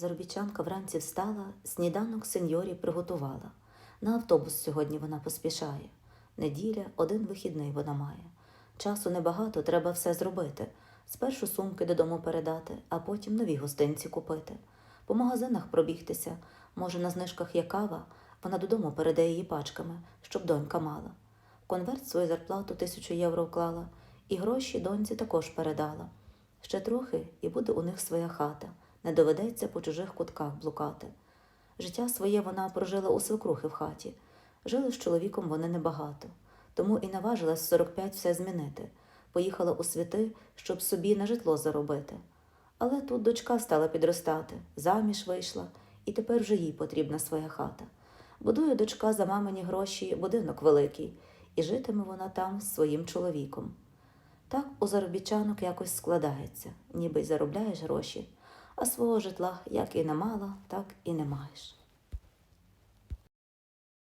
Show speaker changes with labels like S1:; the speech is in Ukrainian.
S1: Заробітчанка вранці встала, сніданок сеньорі приготувала. На автобус сьогодні вона поспішає. Неділя, один вихідний вона має. Часу небагато, треба все зробити. Спершу сумки додому передати, а потім нові гостинці купити. По магазинах пробігтися. Може, на знижках є кава, вона додому передає її пачками, щоб донька мала. Конверт свою зарплату тисячу євро вклала, і гроші доньці також передала. Ще трохи, і буде у них своя хата, не доведеться по чужих кутках блукати. Життя своє вона прожила у свекрухи в хаті. Жили з чоловіком вони небагато, тому і наважилась в 45 все змінити. Поїхала у світи, щоб собі на житло заробити. Але тут дочка стала підростати, заміж вийшла, і тепер вже їй потрібна своя хата. Будує дочка за мамині гроші будинок великий, і житиме вона там з своїм чоловіком. Так у заробітчанок якось складається, ніби й заробляєш гроші, а свого житла як і не мала, так і не маєш.